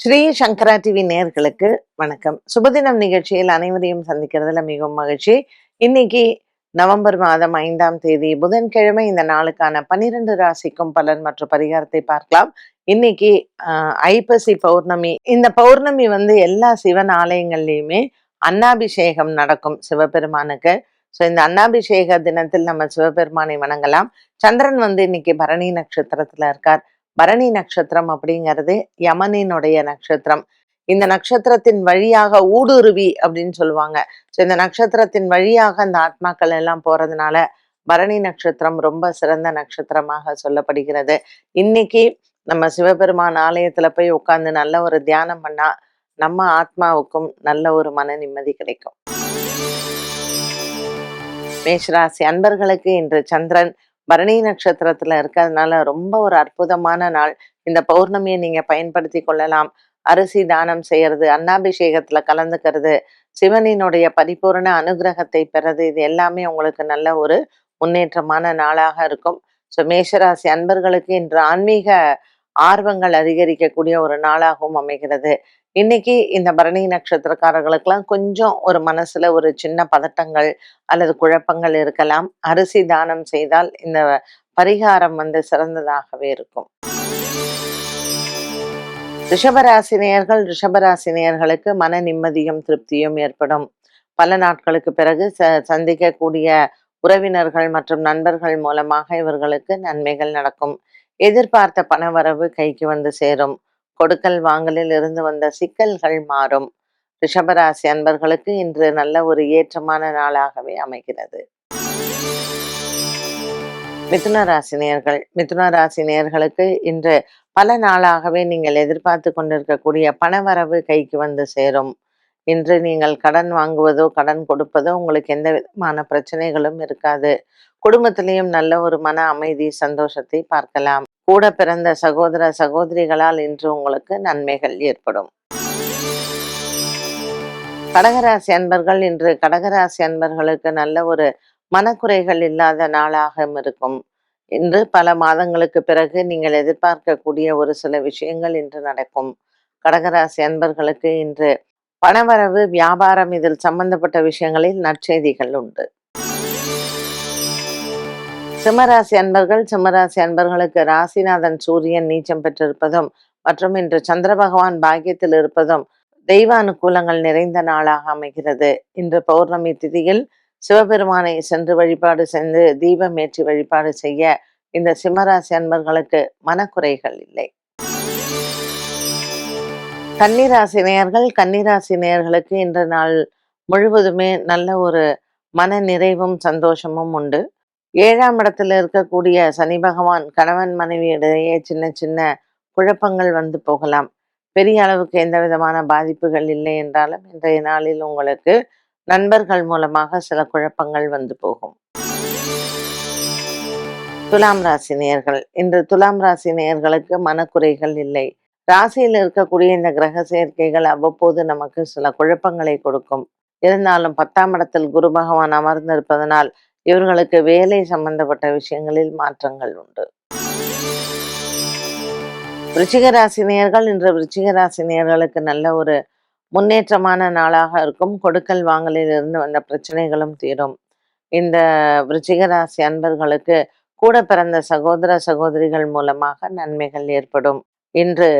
ஸ்ரீ சங்கரா TV நேர்களுக்கு வணக்கம். சுபதினம் நிகழ்ச்சியில் அனைவரையும் சந்திக்கிறதுல மிகவும் மகிழ்ச்சி. இன்னைக்கு நவம்பர் மாதம் ஐந்தாம் தேதி புதன்கிழமை இந்த நாளுக்கான பனிரெண்டு ராசிக்கும் பலன் மற்றும் பரிகாரத்தை பார்க்கலாம். இன்னைக்கு ஆஹ், ஐப்பசி பௌர்ணமி. இந்த பௌர்ணமி வந்து எல்லா சிவன் ஆலயங்கள்லையுமே அன்னாபிஷேகம் நடக்கும் சிவபெருமானுக்கு. ஸோ இந்த அன்னாபிஷேக தினத்தில் நம்ம சிவபெருமானை வணங்கலாம். சந்திரன் வந்து இன்னைக்கு பரணி நட்சத்திரத்துல இருக்கார். பரணி நட்சத்திரம் அப்படிங்கிறது யமனினுடைய நட்சத்திரம். இந்த நட்சத்திரத்தின் வழியாக ஊடுருவி அப்படின்னு சொல்லுவாங்க. ஸோ இந்த நட்சத்திரத்தின் வழியாக அந்த ஆத்மாக்கள் எல்லாம் போறதுனால பரணி நட்சத்திரம் ரொம்ப சிறந்த நட்சத்திரமாக சொல்லப்படுகிறது. இன்னைக்கு நம்ம சிவபெருமான் ஆலயத்துல போய் உட்கார்ந்து நல்ல ஒரு தியானம் பண்ணா நம்ம ஆத்மாவுக்கும் நல்ல ஒரு மன நிம்மதி கிடைக்கும். மேஷராசி அன்பர்களுக்கு இன்று சந்திரன் பரணி நட்சத்திரத்துல இருக்கிறதுனால ரொம்ப ஒரு அற்புதமான நாள். இந்த பௌர்ணமியை நீங்க பயன்படுத்தி கொள்ளலாம். அரிசி தானம் செய்யறது அன்னாபிஷேகத்துல கலந்துக்கிறது சிவனினுடைய பரிபூர்ண அனுகிரகத்தை பெறது இது எல்லாமே உங்களுக்கு நல்ல ஒரு முன்னேற்றமான நாளாக இருக்கும். ஸோ மேஷராசி அன்பர்களுக்கு இன்று ஆன்மீக ஆர்வங்கள் அதிகரிக்கக்கூடிய ஒரு நாளாகவும் அமைகிறது. இன்னைக்கு இந்த பரணி நட்சத்திரக்காரர்களுக்கெல்லாம் கொஞ்சம் ஒரு மனசுல ஒரு சின்ன பதட்டங்கள் அல்லது குழப்பங்கள் இருக்கலாம். அரிசி தானம் செய்தால் இந்த பரிகாரம் வந்து சிறந்ததாகவே இருக்கும். ரிஷபராசினியர்கள் ரிஷபராசினியர்களுக்கு மன நிம்மதியும் திருப்தியும் ஏற்படும். பல நாட்களுக்கு பிறகு ச சந்திக்கக்கூடிய உறவினர்கள் மற்றும் நண்பர்கள் மூலமாக இவர்களுக்கு நன்மைகள் நடக்கும். எதிர்பார்த்த பணவரவு கைக்கு வந்து சேரும். கொடுக்கல் வாங்கலில் இருந்து வந்த சிக்கல்கள் மாறும். ரிஷபராசி அன்பர்களுக்கு இன்று நல்ல ஒரு ஏற்றமான நாளாகவே அமைகிறது. மிதுன ராசினியர்கள் மிதுன ராசினியர்களுக்கு இன்று பல நாளாகவே நீங்கள் எதிர்பார்த்து கொண்டிருக்கக்கூடிய பணவரவு கைக்கு வந்து சேரும். இன்று நீங்கள் கடன் வாங்குவதோ கடன் கொடுப்பதோ உங்களுக்கு எந்த விதமான பிரச்சனைகளும் இருக்காது. குடும்பத்திலையும் நல்ல ஒரு மன அமைதி சந்தோஷத்தை பார்க்கலாம். கூட பிறந்த சகோதர சகோதரிகளால் இன்று உங்களுக்கு நன்மைகள் ஏற்படும். கடகராசி அன்பர்கள் இன்று கடகராசி அன்பர்களுக்கு நல்ல ஒரு மனக்குறைகள் இல்லாத நாளாக இருக்கும். இன்று பல மாதங்களுக்கு பிறகு நீங்கள் எதிர்பார்க்கக்கூடிய ஒரு சில விஷயங்கள் இன்று நடக்கும். கடகராசி அன்பர்களுக்கு இன்று பணவரவு வியாபாரம் இதில் சம்பந்தப்பட்ட விஷயங்களில் நற்செய்திகள் உண்டு. சிம்மராசி அன்பர்கள் சிம்மராசி அன்பர்களுக்கு ராசிநாதன் சூரியன் நீச்சம் பெற்றிருப்பதும் மற்றும் இன்று சந்திர பகவான் பாக்கியத்தில் இருப்பதும் தெய்வ அனுகூலங்கள் நிறைந்த நாளாக அமைகிறது. இன்று பௌர்ணமி திதியில் சிவபெருமானை சென்று வழிபாடு செய்து தீபம் ஏற்றி வழிபாடு செய்ய இந்த சிம்மராசி அன்பர்களுக்கு மனக்குறைகள் இல்லை. கன்னிராசி நேயர்கள் கன்னிராசி நேயர்களுக்கு இன்று நாள் முழுவதுமே நல்ல ஒரு மன நிறைவும் சந்தோஷமும் உண்டு. ஏழாம் இடத்துல இருக்கக்கூடிய சனி பகவான் கணவன் மனைவியிடையே சின்ன சின்ன குழப்பங்கள் வந்து போகலாம். பெரிய அளவுக்கு எந்த விதமான பாதிப்புகள் இல்லை என்றாலும் இன்றைய நாளில் உங்களுக்கு நண்பர்கள் மூலமாக சில குழப்பங்கள் வந்து போகும். துலாம் ராசி நேயர்கள் இன்று துலாம் ராசி நேயர்களுக்கு மனக்குறைகள் இல்லை. ராசியில் இருக்கக்கூடிய இந்த கிரக சேர்க்கைகள் அவ்வப்போது நமக்கு சில குழப்பங்களை கொடுக்கும். இருந்தாலும் பத்தாம் இடத்தில் குரு பகவான் அமர்ந்திருப்பதனால் இவர்களுக்கு வேலை சம்பந்தப்பட்ட விஷயங்களில் மாற்றங்கள் உண்டு. விருச்சிகராசினியர்கள் இன்று விருச்சிகராசினியர்களுக்கு நல்ல ஒரு முன்னேற்றமான நாளாக இருக்கும். கொடுக்கல் வாங்கலில் இருந்து வந்த பிரச்சனைகளும் தீரும். இந்த விருச்சிகராசி அன்பர்களுக்கு கூட பிறந்த சகோதர சகோதரிகள் மூலமாக நன்மைகள் ஏற்படும். இன்று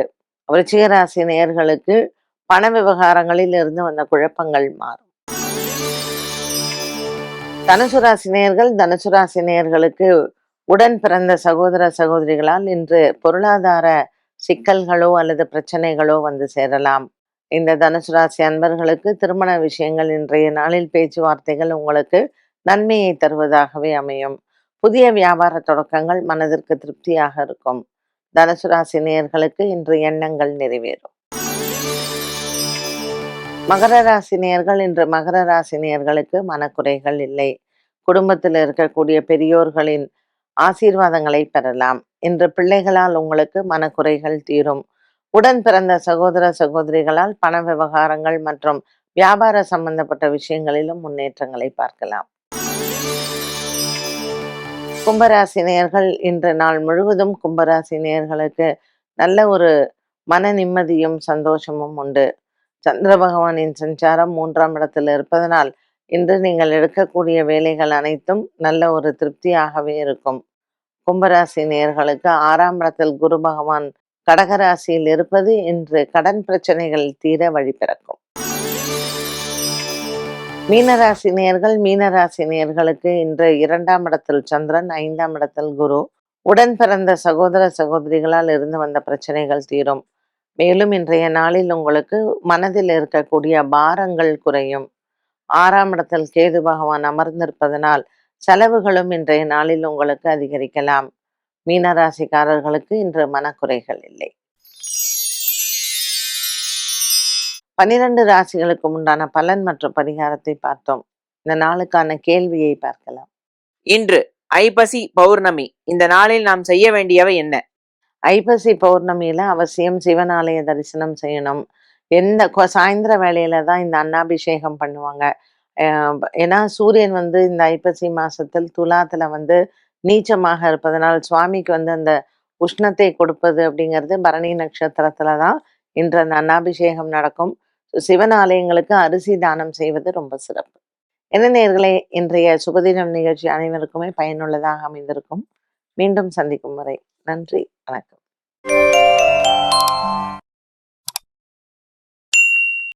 விருச்சிகராசி நேர்களுக்கு பண விவகாரங்களில் இருந்து வந்த குழப்பங்கள் மாறும். தனுசு ராசி நேயர்கள் தனுசு ராசி நேயர்களுக்கு உடன் பிறந்த சகோதர சகோதரிகளால் இன்று பொருளாதார சிக்கல்களோ அல்லது பிரச்சனைகளோ வந்து சேரலாம். இந்த தனுசு ராசி அன்பர்களுக்கு திருமண விஷயங்கள் இன்றைய நாளில் பேச்சுவார்த்தைகள் உங்களுக்கு நன்மையை தருவதாகவே அமையும். புதிய வியாபார தொடக்கங்கள் மனதிற்கு திருப்தியாக இருக்கும். தனுசு ராசி நேயர்களுக்கு இன்று எண்ணங்கள் நிறைவேறும். மகர ராசினியர்கள் இன்று மகர ராசினியர்களுக்கு மனக்குறைகள் இல்லை. குடும்பத்தில் இருக்கக்கூடிய பெரியோர்களின் ஆசீர்வாதங்களை பெறலாம். இன்று பிள்ளைகளால் உங்களுக்கு மனக்குறைகள் தீரும். உடன் பிறந்த சகோதர சகோதரிகளால் பண விவகாரங்கள் மற்றும் வியாபார சம்பந்தப்பட்ட விஷயங்களிலும் முன்னேற்றங்களை பார்க்கலாம். கும்பராசினியர்கள் இன்று நாள் முழுவதும் கும்பராசினியர்களுக்கு நல்ல ஒரு மன நிம்மதியும் சந்தோஷமும் உண்டு. சந்திர பகவானின் சஞ்சாரம் மூன்றாம் இடத்தில் இருப்பதனால் இன்று நீங்கள் எடுக்கக்கூடிய வேலைகள் அனைத்தும் நல்ல ஒரு திருப்தியாகவே இருக்கும். கும்பராசி நேயர்களுக்கு ஆறாம் இடத்தில் குரு பகவான் கடகராசியில் இருப்பது இன்று கடன் பிரச்சனைகள் தீர வழிபிறக்கும் மீனராசி நேர்கள் மீனராசி நேர்களுக்கு இன்று இரண்டாம் இடத்தில் சந்திரன் ஐந்தாம் இடத்தில் குரு. உடன் பிறந்த சகோதர சகோதரிகளால் இருந்து வந்த பிரச்சனைகள் தீரும். மேலும் இன்றைய நாளில் உங்களுக்கு மனதில் இருக்கக்கூடிய பாரங்கள் குறையும். ஆறாம் இடத்தில் கேது பகவான் அமர்ந்திருப்பதனால் செலவுகளும் இன்றைய நாளில் உங்களுக்கு அதிகரிக்கலாம். மீனராசிக்காரர்களுக்கு இன்று மனக்குறைகள் இல்லை. பனிரெண்டு ராசிகளுக்கு உண்டான பலன் மற்றும் பரிகாரத்தை பார்த்தோம். இந்த நாளுக்கான கேள்வியை பார்க்கலாம். இன்று ஐப்பசி பௌர்ணமி. இந்த நாளில் நாம் செய்ய வேண்டியவை என்ன? ஐப்பசி பௌர்ணமியில அவசியம் சிவன் ஆலய தரிசனம் செய்யணும். எந்த சாயந்தர வேலையில தான் இந்த அன்னாபிஷேகம் பண்ணுவாங்க. ஏன்னா சூரியன் வந்து இந்த ஐப்பசி மாசத்தில் துலாத்துல வந்து நீச்சமாக இருப்பதனால் சுவாமிக்கு வந்து அந்த உஷ்ணத்தை கொடுப்பது அப்படிங்கிறது பரணி நட்சத்திரத்துல தான் இன்று அந்த அன்னாபிஷேகம் நடக்கும். சிவன் ஆலயங்களுக்கு அரிசி தானம் செய்வது ரொம்ப சிறப்பு. என்ன நேர்களே இன்றைய சுபதினம் நிகழ்ச்சி அனைவருக்குமே பயனுள்ளதாக அமைந்திருக்கும். மீண்டும் சந்திக்கும் வரை நன்றி வணக்கம்.